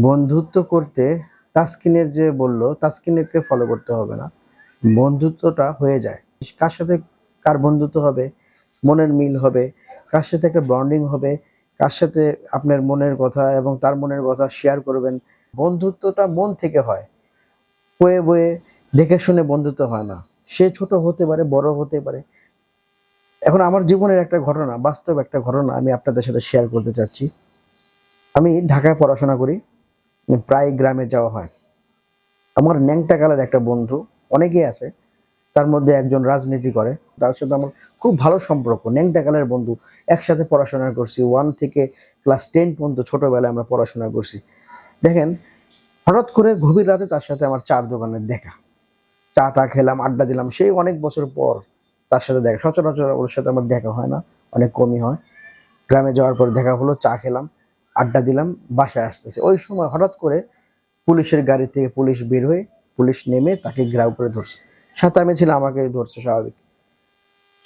বন্ধুত্ব করতে তাসকিনের যে বলল তাসকিনেরকে ফলো করতে হবে না। বন্ধুত্বটা হয়ে যায়। কার সাথে কার বন্ধুত্ব হবে? মনের মিল হবে। কার সাথে একটা বন্ডিং হবে? কার সাথে আপনার মনের কথা এবং তার মনের কথা শেয়ার করবেন? বন্ধুত্বটা মন থেকে হয়। বয়ে বয়ে দেখে শুনে বন্ধুত্ব হয় না। সে ছোট হতে পারে, বড় হতে পারে। এখন আমার জীবনের একটা ঘটনা, বাস্তব একটা ঘটনা আমি আপনাদের সাথে শেয়ার করতে চাচ্ছি। আমি ঢাকায় পড়াশোনা করি। প্রায় গ্রামে যাওয়া হয়। আমার ন্যাংটা কালার একটা বন্ধু অনেকেই আছে, তার মধ্যে একজন রাজনীতি করে, তার সাথে আমার খুব ভালো সম্পর্ক। ন্যাংটা কালার বন্ধু, একসাথে পড়াশোনা করছি ওয়ান থেকে ক্লাস টেন পর্যন্ত ছোটবেলায় আমরা পড়াশোনা করছি। দেখেন, হঠাৎ করে গভীর রাতে তার সাথে আমার চার দোকানের দেখা। চা টা খেলাম, আড্ডা দিলাম, সেই অনেক বছর পর তার সাথে দেখা। সচরাচর ওর সাথে আমার দেখা হয় না, অনেক কমই হয়। গ্রামে যাওয়ার পর দেখা হলো, চা খেলাম। আড্ডা দিলাম, বাসায় আসতেছে। ওই সময় হঠাৎ করে পুলিশের গাড়ি থেকে পুলিশ বের হয়ে পুলিশ নেমে তাকে গ্রাউ করে ধরছে। সাথে আমি ছিলাম, আমাকে ধরছে স্বাভাবিক।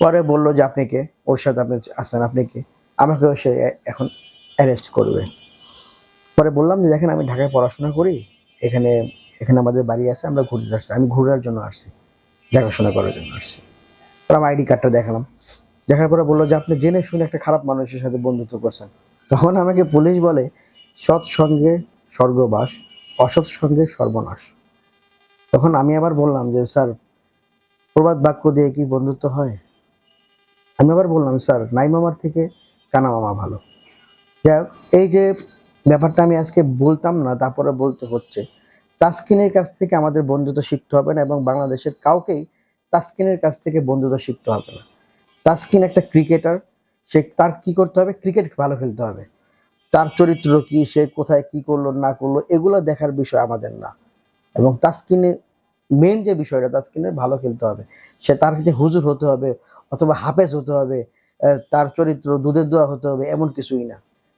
পরে বলল যে, আপনি কে? ওর সাথে আপনি আসেন আপনি কে? আমাকেও সে এখন অ্যারেস্ট করবে। পরে বললাম যে, দেখেন, আমি ঢাকায় পড়াশোনা করি। এখানে এখানে আমাদের বাড়ি আছে, আমরা ঘুরতে আসছি। আমি ঘোরার জন্য আসছি, দেখাশোনা করার জন্য আসছি। আমার আইডি কার্ডটা দেখালাম। দেখার পরে বলল যে, আপনি জেনে শুনে একটা খারাপ মানুষের সাথে বন্ধুত্ব করছেন। তখন আমাকে পুলিশ বলে, সৎ সঙ্গে স্বর্গবাস, অসৎ সঙ্গে সর্বনাশ। তখন আমি আবার বললাম যে, স্যার, প্রবাদ বাক্য দিয়ে কি বন্ধুত্ব হয়? আমি আবার বললাম, স্যার নাই মামার থেকে কানা মামা ভালো। যাই এই যে ব্যাপারটা আমি আজকে বলতাম না, তারপরে বলতে হচ্ছে। তাসকিনের কাছ থেকে আমাদের বন্ধুত্ব শিখতে হবে না এবং বাংলাদেশের কাউকেই তাসকিনের কাছ থেকে বন্ধুত্ব শিখতে হবে না। তাসকিন একটা ক্রিকেটার সে তার কি করতে হবে? ক্রিকেট ভালো খেলতে হবে। তার চরিত্র কি? সে কোথায় কি করল, না করল, এগুলো দেখার বিষয় আমাদের না। এবং তাসকিনের মেন যে বিষয়টা, তাসকিনের ভালো খেলতে হবে। সে তার কাছে হুজুর হতে হবে, অথবা হাফেজ হতে হবে তার চরিত্র দুধের দোয়া হতে হবে, এমন কিছুই না।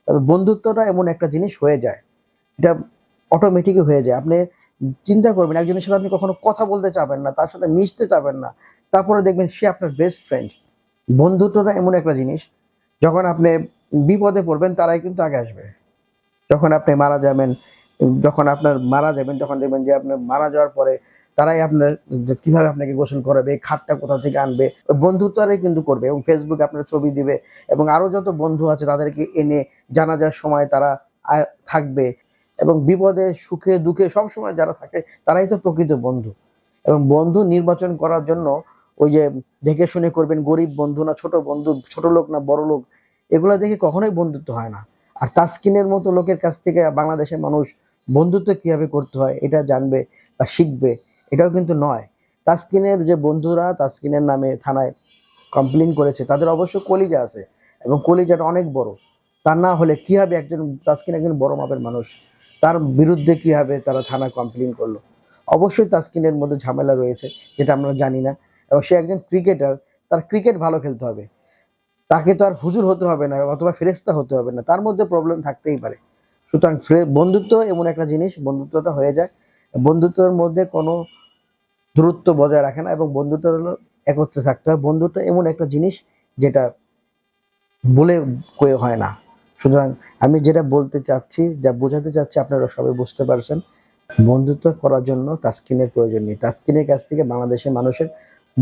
তবে বন্ধুত্বটা এমন একটা জিনিস হয়ে যায়। এটা অটোমেটিকই হয়ে যায়। আপনি চিন্তা করবেন, একজনের সাথে আপনি কখনো কথা বলতে চাবেন না, তার সাথে মিশতে চাবেন না। তারপরে দেখবেন সে আপনার বেস্ট ফ্রেন্ড বন্ধুত্বটা এমন একটা জিনিস যখন আপনি বিপদে পড়বেন, তারাই কিন্তু আগে আসবে। যখন আপনি মারা যাবেন, যখন আপনার মারা যাবেন, তখন দেখবেন যে আপনার মারা যাওয়ার পরে তারাই আপনার কীভাবে আপনাকে গোসল করাবে খাটটা কোথা থেকে আনবে বন্ধুত্বরাই কিন্তু করবে এবং ফেসবুকে আপনার ছবি দিবে এবং আরও যত বন্ধু আছে তাদেরকে এনে জানাজার সময় তারা থাকবে এবং বিপদে, সুখে, দুঃখে সব সময় যারা থাকে, তারাই তো প্রকৃত বন্ধু এবং বন্ধু নির্বাচন করার জন্য ওই যে দেখে শুনে করবেন গরিব বন্ধু না ছোট বন্ধু, ছোট লোক না বড় লোক, এগুলো দেখে কখনোই বন্ধুত্ব হয় না। আর তাসকিনের মতো লোকের কাছ থেকে বাংলাদেশের মানুষ বন্ধুত্ব কীভাবে করতে হয়, এটা জানবে বা শিখবে, এটাও কিন্তু নয়। তাসকিনের যে বন্ধুরা তাসকিনের নামে থানায় কমপ্লেন করেছে, তাদের অবশ্য কলিজা আছে এবং কলিজাটা অনেক বড়। তা না হলে কীভাবে একজন, তাসকিন একজন বড় মাপের মানুষ, তার বিরুদ্ধে কীভাবে তারা থানা কমপ্লেন করল? অবশ্যই তাসকিনের মধ্যে ঝামেলা রয়েছে, যেটা আমরা জানি না। এবং সে একজন ক্রিকেটার তার ক্রিকেট ভালো খেলতে হবে। তাকে তো আর হুজুর হতে হবে না, অথবা ফেরেস্তা হতে হবে না। তার মধ্যে প্রবলেম থাকতেই পারে। সুতরাং বন্ধুত্ব এমন একটা জিনিস, বন্ধুত্বটা হয়ে যায়। বন্ধুত্বের মধ্যে কোনো দূরত্ব বজায় রাখে না এবং বন্ধুত্ব হলো একত্রে থাকতে হয়। বন্ধুত্ব এমন একটা জিনিস যেটা বলে কয়ে হয় না। সুতরাং আমি যেটা বলতে চাচ্ছি, যা বোঝাতে চাচ্ছি, আপনারা সবাই বুঝতে পারছেন। বন্ধুত্ব করার জন্য তাস্কিনের প্রয়োজন নেই। তাস্কিনের কাছ থেকে বাংলাদেশের মানুষের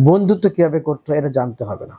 বন্ধুত্ব কীভাবে করতে হয় এটা জানতে হবে না।